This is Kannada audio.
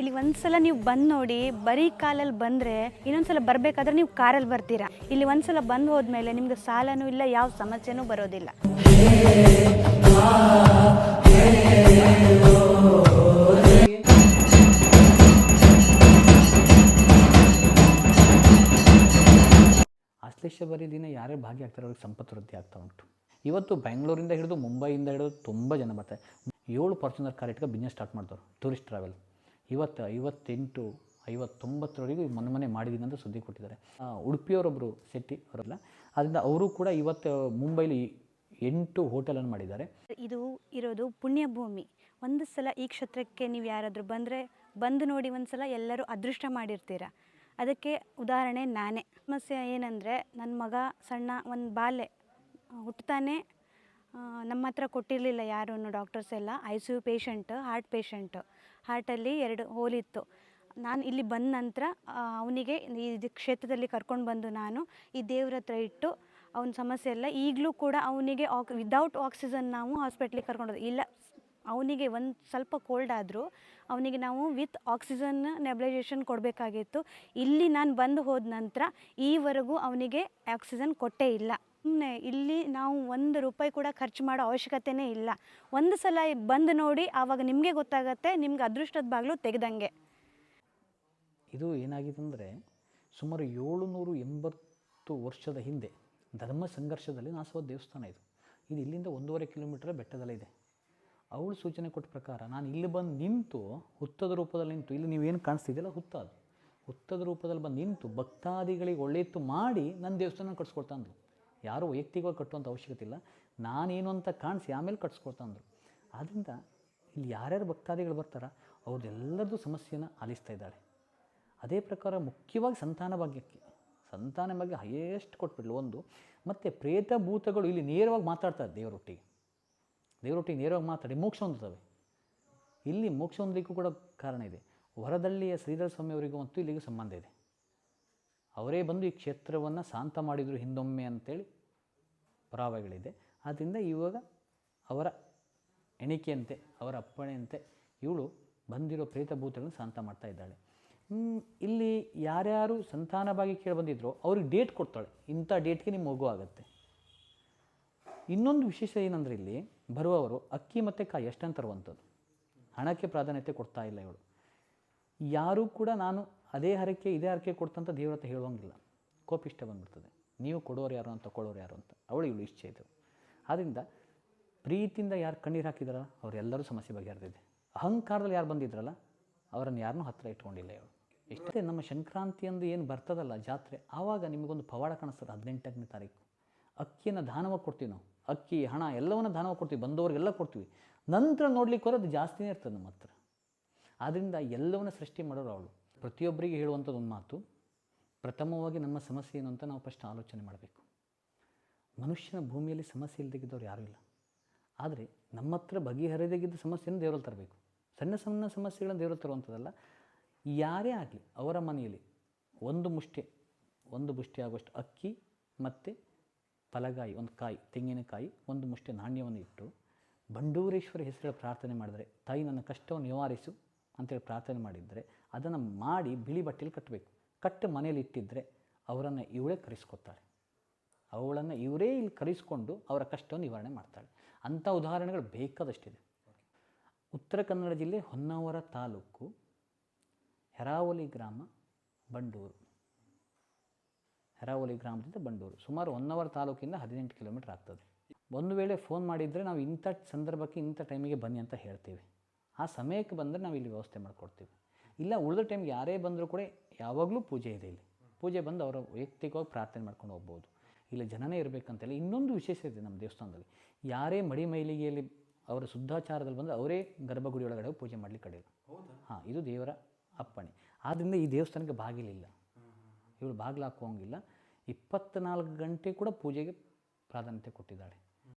ಇಲ್ಲಿ ಒಂದ್ಸಲ ನೀವು ಬಂದು ನೋಡಿ, ಬರೀ ಕಾಲಲ್ಲಿ ಬಂದರೆ ಇನ್ನೊಂದ್ಸಲ ಬರಬೇಕಾದ್ರೆ ನೀವು ಕಾರಲ್ಲಿ ಬರ್ತೀರಾ. ಇಲ್ಲಿ ಒಂದ್ಸಲ ಬಂದು ಹೋದ್ಮೇಲೆ ನಿಮ್ಗೆ ಸಾಲನೂ ಇಲ್ಲ, ಯಾವ ಸಮಸ್ಯೆನೂ ಬರೋದಿಲ್ಲ. ಆಶ್ಲೇಷ ಬರೀ ದಿನ ಯಾರೇ ಭಾಗಿಯಾಗ್ತಾರೆ ಅವ್ರಿಗೆ ಸಂಪತ್ತು ವೃದ್ಧಿ ಆಗ್ತಾ ಉಂಟು. ಇವತ್ತು ಬೆಂಗಳೂರಿಂದ ಹಿಡಿದು ಮುಂಬೈಯಿಂದ ಹಿಡಿದು ತುಂಬ ಜನ ಬರ್ತಾರೆ. ಏಳು ಪರ್ಸನರ್ ಕಾರ್ ಇಟ್ಕೊಂಡು ಬಿಸ್ನೆಸ್ ಸ್ಟಾರ್ಟ್ ಮಾಡ್ತಾರೆ ಟೂರಿಸ್ಟ್ ಟ್ರಾವೆಲ್ ಇವತ್ತು ಐವತ್ತೆಂಟು, ಐವತ್ತೊಂಬತ್ತರವರೆಗೂ ಮೊನ್ನೆ ಮಾಡಿದ್ದೀನಿ ಅಂತ ಸುದ್ದಿ ಕೊಟ್ಟಿದ್ದಾರೆ. ಉಡುಪಿಯವರೊಬ್ಬರು ಶೆಟ್ಟಿ ಅವರಲ್ಲ, ಅದರಿಂದ ಅವರು ಕೂಡ ಇವತ್ತು ಮುಂಬೈಲಿ ಎಂಟು ಹೋಟೆಲನ್ನು ಮಾಡಿದ್ದಾರೆ. ಇದು ಇರೋದು ಪುಣ್ಯಭೂಮಿ. ಒಂದು ಸಲ ಈ ಕ್ಷೇತ್ರಕ್ಕೆ ನೀವು ಯಾರಾದರೂ ಬಂದರೆ, ಬಂದು ನೋಡಿ ಒಂದು ಸಲ ಎಲ್ಲರೂ ಅದೃಷ್ಟ ಮಾಡಿರ್ತೀರ? ಅದಕ್ಕೆ ಉದಾಹರಣೆ ನಾನೇ. ಸಮಸ್ಯೆ ಏನಂದರೆ ನನ್ನ ಮಗ ಸಣ್ಣ, ಒಂದು ಬಾಲೆ ಹುಟ್ಟುತ್ತಾನೆ ನಮ್ಮ ಹತ್ರ ಕೊಟ್ಟಿರಲಿಲ್ಲ ಯಾರೂ ಡಾಕ್ಟರ್ಸ್ ಎಲ್ಲ. I C U patient heart patient ಹಾರ್ಟಲ್ಲಿ ಎರಡು ಹೋಲಿತ್ತು ನಾನು ಇಲ್ಲಿ ಬಂದ ನಂತರ ಅವನಿಗೆ ಈ ಕ್ಷೇತ್ರದಲ್ಲಿ ಕರ್ಕೊಂಡು ಬಂದು ನಾನು ಈ ದೇವ್ರ ಹತ್ರ ಇಟ್ಟು ಅವನ ಸಮಸ್ಯೆ ಎಲ್ಲ ಈಗಲೂ ಕೂಡ ಅವನಿಗೆ ಆಕ್ ವಿದೌಟ್ ಆಕ್ಸಿಜನ್ ನಾವು ಹಾಸ್ಪಿಟ್ಲಿಗೆ ಕರ್ಕೊಂಡು ಇಲ್ಲ, ಅವನಿಗೆ ಒಂದು ಸ್ವಲ್ಪ ಕೋಲ್ಡ್ ಆದರೂ ಅವನಿಗೆ ನಾವು ವಿತ್ ಆಕ್ಸಿಜನ್ ನೆಬ್ಲೈಜೇಷನ್ ಕೊಡಬೇಕಾಗಿತ್ತು. ಇಲ್ಲಿ ನಾನು ಬಂದು ಹೋದ ನಂತರ ಈವರೆಗೂ ಅವನಿಗೆ ಆಕ್ಸಿಜನ್ ಕೊಟ್ಟೇ ಇಲ್ಲ. ಸುಮ್ಮನೆ ಇಲ್ಲಿ ನಾವು ಒಂದು ರೂಪಾಯಿ ಕೂಡ ಖರ್ಚು ಮಾಡೋ ಅವಶ್ಯಕತೆನೇ ಇಲ್ಲ. ಒಂದು ಸಲ ಬಂದು ನೋಡಿ ಆವಾಗ ನಿಮಗೆ ಗೊತ್ತಾಗತ್ತೆ, ನಿಮ್ಗೆ ಅದೃಷ್ಟದ ಬಾಗಿಲು ತೆಗೆದಂಗೆ. ಇದು ಏನಾಗಿದೆ ಸುಮಾರು ಏಳುನೂರು ಎಂಬತ್ತು ವರ್ಷದ ಹಿಂದೆ ಧರ್ಮ ಸಂಘರ್ಷದಲ್ಲಿ ನಾಸವ ದೇವಸ್ಥಾನ ಇದು. ಇದು ಇಲ್ಲಿಂದ ಒಂದೂವರೆ ಕಿಲೋಮೀಟರ್ ಬೆಟ್ಟದಲ್ಲಿದೆ ಅವಳು ಸೂಚನೆ ಕೊಟ್ಟ ಪ್ರಕಾರ ನಾನು ಇಲ್ಲಿ ಬಂದು ನಿಂತು ಹುತ್ತದ ರೂಪದಲ್ಲಿ ನಿಂತು, ಇಲ್ಲಿ ನೀವೇನು ಕಾಣಿಸ್ತಿದ್ದಿಲ್ಲ? ಹುತ್ತ ಅದು. ಹುತ್ತದ ರೂಪದಲ್ಲಿ ಬಂದು ನಿಂತು ಭಕ್ತಾದಿಗಳಿಗೆ ಒಳ್ಳೆಯತ್ತು ಮಾಡಿ ನನ್ನ ದೇವಸ್ಥಾನ ಕಟ್ಸ್ಕೊಳ್ತಾ ಅಂದರು ಯಾರೂ ವೈಯಕ್ತಿಕವಾಗಿ ಕಟ್ಟುವಂಥ ಅವಶ್ಯಕತೆ ಇಲ್ಲ. ನಾನೇನು ಅಂತ ಕಾಣಿಸಿ ಆಮೇಲೆ ಕಟ್ಸ್ಕೊಳ್ತಾ ಅಂದರು. ಆದ್ದರಿಂದ ಇಲ್ಲಿ ಯಾರ್ಯಾರು ಭಕ್ತಾದಿಗಳು ಬರ್ತಾರ, ಅವ್ರದ್ದೆಲ್ಲರದ್ದು ಸಮಸ್ಯೆನ ಆಲಿಸ್ತಾ ಇದ್ದಾಳೆ. ಅದೇ ಪ್ರಕಾರ ಮುಖ್ಯವಾಗಿ ಸಂತಾನ ಭಾಗ್ಯಕ್ಕೆ. ಸಂತಾನ ಭಾಗ್ಯ ಹೈಯೆಸ್ಟ್ ಕೊಟ್ಬಿಡ್ಲು ಒಂದು. ಮತ್ತು ಪ್ರೇತ ಭೂತಗಳು ಇಲ್ಲಿ ನೇರವಾಗಿ ಮಾತಾಡ್ತಾರೆ ದೇವರೊಟ್ಟಿಗೆ. ದೇವರೊಟ್ಟಿಗೆ ನೇರವಾಗಿ ಮಾತಾಡಿ ಮೋಕ್ಷ ಹೊಂದುತ್ತವೆ. ಇಲ್ಲಿ ಮೋಕ್ಷ ಹೊಂದಲಿಕ್ಕೂ ಕೂಡ ಕಾರಣ ಇದೆ. ವರದಳ್ಳಿಯ ಶ್ರೀಧರ ಸ್ವಾಮಿಯವರಿಗೂ ಮತ್ತು ಇಲ್ಲಿಗೂ ಸಂಬಂಧ ಇದೆ. ಅವರೇ ಬಂದು ಈ ಕ್ಷೇತ್ರವನ್ನು ಶಾಂತ ಮಾಡಿದರು ಹಿಂದೊಮ್ಮೆ ಅಂತೇಳಿ ಪುರಾವೆಗಳಿದೆ. ಆದ್ದರಿಂದ ಇವಾಗ ಅವರ ಎಣಿಕೆಯಂತೆ, ಅವರ ಅಪ್ಪಣೆಯಂತೆ ಇವಳು ಬಂದಿರೋ ಪ್ರೇತಭೂತಗಳನ್ನು ಶಾಂತ ಮಾಡ್ತಾ ಇದ್ದಾಳೆ. ಇಲ್ಲಿ ಯಾರ್ಯಾರು ಸಂತಾನವಾಗಿ ಕೇಳಿ ಬಂದಿದ್ರೋ ಅವ್ರಿಗೆ ಡೇಟ್ ಕೊಡ್ತಾಳೆ. ಇಂಥ ಡೇಟ್ಗೆ ನಿಮ್ಮ ಮಗು ಆಗುತ್ತೆ. ಇನ್ನೊಂದು ವಿಶೇಷ ಏನಂದರೆ ಇಲ್ಲಿ ಬರುವವರು ಅಕ್ಕಿ ಮತ್ತು ಕಾಯಿ ಎಷ್ಟಂತ ತರುವಂಥದ್ದು. ಹಣಕ್ಕೆ ಪ್ರಾಧಾನ್ಯತೆ ಕೊಡ್ತಾ ಇಲ್ಲ ಇವಳು. ಯಾರೂ ಕೂಡ ನಾನು ಅದೇ ಹರಕೆ, ಇದೇ ಹರಕೆ ಕೊಡ್ತಂತ ದೇವ್ರ ಹತ್ರ ಹೇಳುವಂಗಿಲ್ಲ. ಕೋಪಿಷ್ಟ ಬಂದ್ಬಿಡ್ತದೆ. ನೀವು ಕೊಡೋರು ಯಾರು ಅಂತ ಕೊಡೋರು ಯಾರು ಅಂತ. ಅವಳು ಇವಳು ಇಚ್ಛೆ ಇದು. ಆದ್ದರಿಂದ ಪ್ರೀತಿಯಿಂದ ಯಾರು ಕಣ್ಣೀರು ಹಾಕಿದಾರಲ್ಲ, ಅವರೆಲ್ಲರೂ ಸಮಸ್ಯೆ ಬಗೆಹರಿದಿದೆ. ಅಹಂಕಾರದಲ್ಲಿ ಯಾರು ಬಂದಿದ್ರಲ್ಲ, ಅವರನ್ನು ಯಾರನ್ನೂ ಹತ್ತಿರ ಇಟ್ಕೊಂಡಿಲ್ಲ ಇವಳು. ಇಷ್ಟೇ ನಮ್ಮ ಸಂಕ್ರಾಂತಿ ಅಂದು ಏನು ಬರ್ತದಲ್ಲ ಜಾತ್ರೆ, ಆವಾಗ ನಿಮಗೊಂದು ಪವಾಡ ಕಾಣಿಸ್ತದೆ ಹದಿನೆಂಟನೇ ತಾರೀಕು. ಅಕ್ಕಿಯನ್ನು ದಾನವಾಗಿ ಕೊಡ್ತೀವಿ ನಾವು. ಅಕ್ಕಿ, ಹಣ ಎಲ್ಲವನ್ನು ದಾನವಾಗಿ ಕೊಡ್ತೀವಿ, ಬಂದವರಿಗೆಲ್ಲ ಕೊಡ್ತೀವಿ. ನಂತರ ನೋಡ್ಲಿಕ್ಕೆ ಅದು ಜಾಸ್ತಿನೇ ಇರ್ತದೆ ನಮ್ಮ ಹತ್ರ. ಆದ್ದರಿಂದ ಎಲ್ಲವನ್ನ ಸೃಷ್ಟಿ ಮಾಡೋರು ಅವಳು. ಪ್ರತಿಯೊಬ್ಬರಿಗೆ ಹೇಳುವಂಥದ್ದು ಒಂದು ಮಾತು, ಪ್ರಥಮವಾಗಿ ನಮ್ಮ ಸಮಸ್ಯೆ ಏನು ಅಂತ ನಾವು ಫಸ್ಟ್ ಆಲೋಚನೆ ಮಾಡಬೇಕು. ಮನುಷ್ಯನ ಭೂಮಿಯಲ್ಲಿ ಸಮಸ್ಯೆ ಇಲ್ಲದಿದ್ದವ್ರು ಯಾರೂ ಇಲ್ಲ. ಆದರೆ ನಮ್ಮ ಹತ್ರ ಬಗೆಹರಿದಾಗಿದ್ದ ಸಮಸ್ಯೆಯನ್ನು ದೇವರಲ್ಲಿ ತರಬೇಕು. ಸಣ್ಣ ಸಣ್ಣ ಸಮಸ್ಯೆಗಳನ್ನು ದೇವರಲ್ಲಿ ತರುವಂಥದ್ದಲ್ಲ. ಯಾರೇ ಆಗಲಿ, ಅವರ ಮನೆಯಲ್ಲಿ ಒಂದು ಮುಷ್ಟಿ ಒಂದು ಮುಷ್ಟಿ ಆಗುವಷ್ಟು ಅಕ್ಕಿ ಮತ್ತು ಫಲಗಾಯಿ, ಒಂದು ಕಾಯಿ, ತೆಂಗಿನಕಾಯಿ, ಒಂದು ಮುಷ್ಟಿ ನಾಣ್ಯವನ್ನು ಇಟ್ಟು ಬಂಡೂರೇಶ್ವರ ಹೆಸರಲ್ಲಿ ಪ್ರಾರ್ಥನೆ ಮಾಡಿದರೆ ತಾಯಿ ನನ್ನ ಕಷ್ಟವನ್ನು ನಿವಾರಿಸು. ಅಂತೇಳಿ ಪ್ರಾರ್ಥನೆ ಮಾಡಿದರೆ ಅದನ್ನು ಮಾಡಿ ಬಿಳಿ ಬಟ್ಟೆಲಿ ಕಟ್ಟಬೇಕು ಕಟ್ಟು ಮನೇಲಿ ಇಟ್ಟಿದ್ದರೆ ಅವರನ್ನು ಇವಳೇ ಕರೆಸ್ಕೊತಾಳೆ ಅವಳನ್ನು ಇವರೇ ಇಲ್ಲಿ ಕರೆಸ್ಕೊಂಡು ಅವರ ಕಷ್ಟವನ್ನು ನಿವಾರಣೆ ಮಾಡ್ತಾಳೆ. ಅಂಥ ಉದಾಹರಣೆಗಳು ಬೇಕಾದಷ್ಟಿದೆ. ಉತ್ತರ ಕನ್ನಡ ಜಿಲ್ಲೆ ಹೊನ್ನಾವರ ತಾಲೂಕು ಹೆರಾವಲಿ ಗ್ರಾಮ, ಬಂಡೂರು. ಹೆರಾವಲಿ ಗ್ರಾಮದಿಂದ ಬಂಡೂರು. ಸುಮಾರು ಹೊನ್ನಾವರ ತಾಲೂಕಿಂದ ಹದಿನೆಂಟು ಕಿಲೋಮೀಟ್ರ್ ಆಗ್ತದೆ. ಒಂದು ವೇಳೆ ಫೋನ್ ಮಾಡಿದರೆ ನಾವು ಇಂಥ ಸಂದರ್ಭಕ್ಕೆ ಇಂಥ ಟೈಮಿಗೆ ಬನ್ನಿ ಅಂತ ಹೇಳ್ತೀವಿ. ಆ ಸಮಯಕ್ಕೆ ಬಂದರೆ ನಾವು ಇಲ್ಲಿ ವ್ಯವಸ್ಥೆ ಮಾಡಿಕೊಡ್ತೀವಿ. ಇಲ್ಲ ಉಳಿದ ಟೈಮ್ಗೆ ಯಾರೇ ಬಂದರೂ ಕೂಡ ಯಾವಾಗಲೂ ಪೂಜೆ ಇದೆ ಇಲ್ಲಿ. ಪೂಜೆ ಬಂದು ಅವರ ವೈಯಕ್ತಿಕವಾಗಿ ಪ್ರಾರ್ಥನೆ ಮಾಡ್ಕೊಂಡು ಹೋಗ್ಬೋದು. ಇಲ್ಲ ಜನನೇ ಇರಬೇಕಂತೆಲ್ಲ ಇನ್ನೊಂದು ವಿಶೇಷ ಇದೆ ನಮ್ಮ ದೇವಸ್ಥಾನದಲ್ಲಿ. ಯಾರೇ ಮಡಿ ಮೈಲಿಗೆಯಲ್ಲಿ ಅವರ ಶುದ್ಧಾಚಾರದಲ್ಲಿ ಬಂದರೆ ಅವರೇ ಗರ್ಭಗುಡಿ ಒಳಗಡೆ ಪೂಜೆ ಮಾಡಲಿಕ್ಕೆ ಕಡೆಯಲ್ಲ ಹಾಂ ಇದು ದೇವರ ಅಪ್ಪಣೆ. ಆದ್ದರಿಂದ ಈ ದೇವಸ್ಥಾನಕ್ಕೆ ಬಾಗಿಲಿಲ್ಲ. ಇವಳು ಬಾಗಿಲು ಹಾಕೋಂಗಿಲ್ಲ ಇಪ್ಪತ್ತ್ನಾಲ್ಕು ಗಂಟೆ ಕೂಡ ಪೂಜೆಗೆ ಪ್ರಾಧಾನ್ಯತೆ ಕೊಟ್ಟಿದ್ದಾಳೆ.